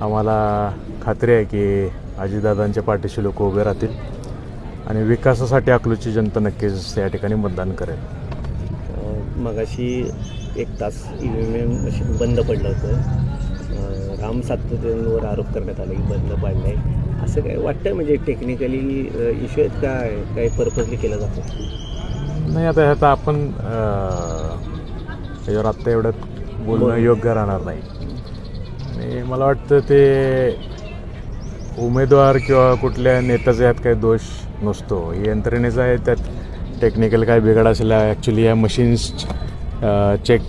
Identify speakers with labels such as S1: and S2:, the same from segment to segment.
S1: आम्हाला खात्री आहे की अजितदादांच्या पाठीशी लोक उभे राहतील आणि विकासासाठी अकलूजची जनता नक्कीच त्या ठिकाणी मतदान करेल.
S2: मगाशी एक तास ई व्ही एम मशीन बंद पडलं होतं. राम सातपुतेंवर आरोप करण्यात आला की बंद पाडलं आहे असं काय वाटतं म्हणजे टेक्निकली इश्यू आहेत काय काही पर्पजली केलं जातं?
S1: नाही आता ह्यात आपण अं, त्याच्यावर आत्ता एवढं बोलणं योग्य राहणार नाही. आणि मला वाटतं ते उमेदवार किंवा कुठल्या नेत्याचा यात काही दोष नसतो. यंत्रणेचा आहे त्यात टेक्निकल काय बिघाड असल्या ॲक्च्युली या मशीन्स चेक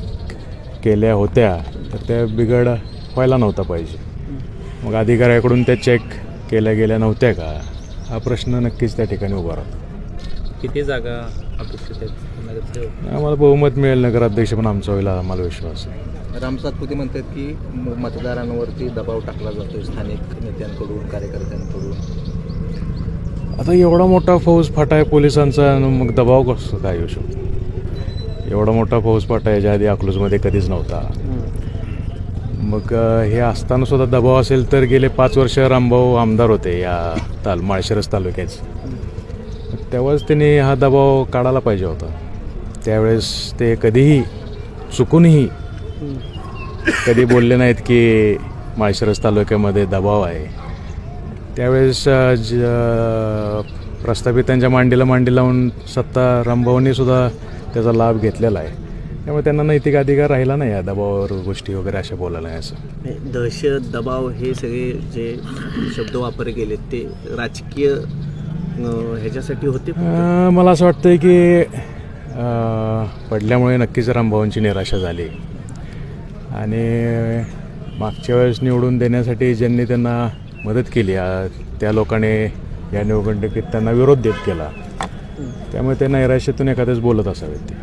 S1: केल्या होत्या तर त्या बिघड व्हायला नव्हता पाहिजे. मग अधिकाऱ्याकडून त्या चेक केल्या गेल्या नव्हत्या का? हा प्रश्न नक्कीच त्या ठिकाणी उभा राहतो.
S3: किती जागा अपेक्षित आहेत? नगरसेवक.
S1: आम्हाला बहुमत मिळेल नगराध्यक्ष पण आमचा होईल आम्हाला विश्वास आहे.
S4: राम सातपुते म्हणतात की म- मतदारांवरती दबाव टाकला जातोय स्थानिक नेत्यांकडून कार्यकर्त्यांकडून.
S1: आता एवढा मोठा फौज फाटा आहे पोलिसांचा आणि मग दबाव कसं काय येऊ शकतो? एवढा मोठा फौज फाटा याच्या आधी अकलूजमध्ये कधीच नव्हता. मग अं, हे असताना सुद्धा दबाव असेल तर गेले पाच वर्ष रामभाऊ आमदार होते या ताल माळशिरस तालुक्याचे. तेव्हाच त्यांनी हा दबाव काढायला पाहिजे होता. त्यावेळेस ते कधीही चुकूनही कधी बोलले नाहीत की माळशिरस तालुक्यामध्ये दबाव आहे. त्यावेळेस ज प्रस्थापितांच्या मांडीला मांडी लावून सत्ता रामभाऊंनी सुद्धा त्याचा लाभ घेतलेला आहे. त्यामुळे त्यांना नैतिक अधिकार राहिला नाही या दबावावर गोष्टी वगैरे अशा बोलायला नाही असं.
S2: दहशत दबाव हे सगळे जे शब्द वापरले गेले ते राजकीय ह्याच्यासाठी होते?
S1: अ, मला असं वाटतं की अ, पडल्यामुळे नक्कीच रामभाऊंची निराशा झाली. आणि मागच्या वेळेस निवडून देण्यासाठी ज्यांनी त्यांना मदत केली त्या लोकांनी या निवडणुकीत त्यांना विरोध देत केला. त्यामुळे ते नैराश्यातून एखाद्याच बोलत असावेत. ते